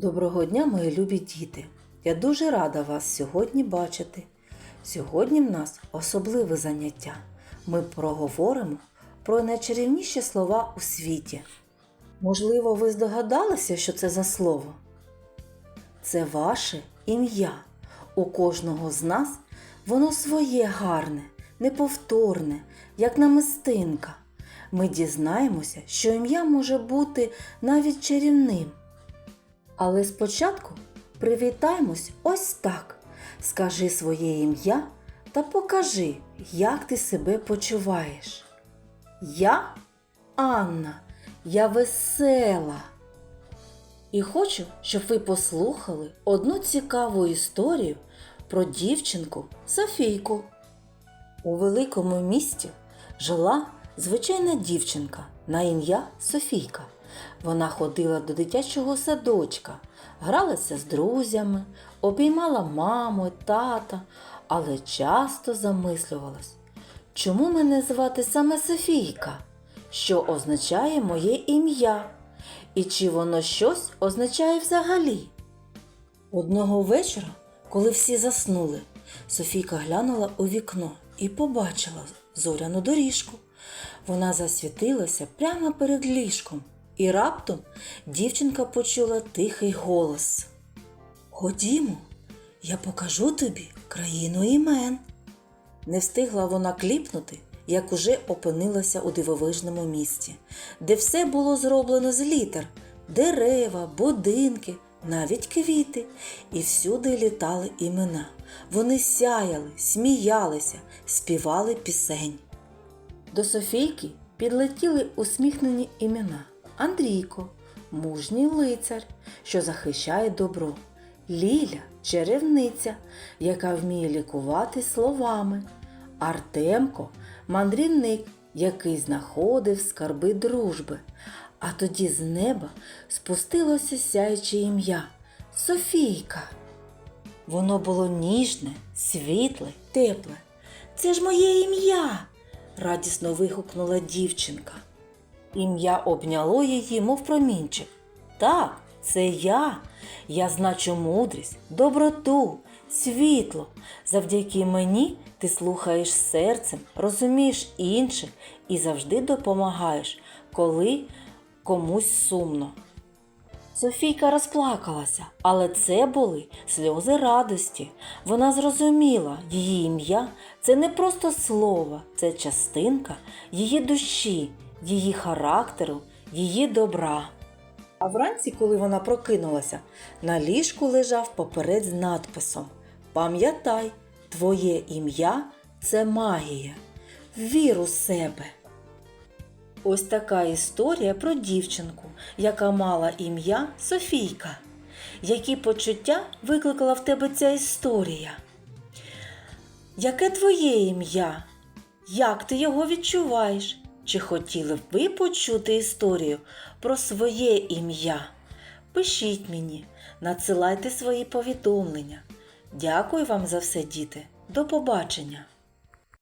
Доброго дня, мої любі діти! Я дуже рада вас сьогодні бачити. Сьогодні в нас особливе заняття. Ми проговоримо про найчарівніші слова у світі. Можливо, ви здогадалися, що це за слово? Це ваше ім'я. У кожного з нас воно своє гарне, неповторне, як намистинка. Ми дізнаємося, що ім'я може бути навіть чарівним. Але спочатку привітаємось ось так. Скажи своє ім'я та покажи, як ти себе почуваєш. Я Анна, я весела. І хочу, щоб ви послухали одну цікаву історію про дівчинку Софійку. У великому місті жила звичайна дівчинка на ім'я Софійка. Вона ходила до дитячого садочка, гралася з друзями, обіймала маму, й тата, але часто замислювалась, чому мене звати саме Софійка, що означає моє ім'я, і чи воно щось означає взагалі. Одного вечора, коли всі заснули, Софійка глянула у вікно і побачила зоряну доріжку. Вона засвітилася прямо перед ліжком, і раптом дівчинка почула тихий голос. Ходімо, я покажу тобі країну імен. Не встигла вона кліпнути, як уже опинилася у дивовижному місті, де все було зроблено з літер дерева, будинки, навіть квіти, і всюди літали імена. Вони сяяли, сміялися, співали пісень. До Софійки підлетіли усміхнені імена Андрійко, мужній лицар, що захищає добро, Ліля чарівниця, яка вміє лікувати словами, Артемко мандрівник, який знаходив скарби дружби. А тоді з неба спустилося сяюче ім'я Софійка. Воно було ніжне, світле, тепле. Це ж моє ім'я. радісно вигукнула дівчинка. Ім'я обняло її, мов промінчик. Так, це я. Я значу мудрість, доброту, світло. Завдяки мені ти слухаєш серцем, розумієш інших і завжди допомагаєш, коли комусь сумно. Софійка розплакалася, але це були сльози радості. Вона зрозуміла, її ім'я це не просто слово, це частинка її душі, її характеру, її добра. А вранці, коли вона прокинулася, на ліжку лежав поперед з надписом Пам'ятай, твоє ім'я це магія. Вір у себе. Ось така історія про дівчинку, яка мала ім'я Софійка. Які почуття викликала в тебе ця історія? Яке твоє ім'я? Як ти його відчуваєш? Чи хотіли б ви почути історію про своє ім'я? Пишіть мені, надсилайте свої повідомлення. Дякую вам за все, діти. До побачення!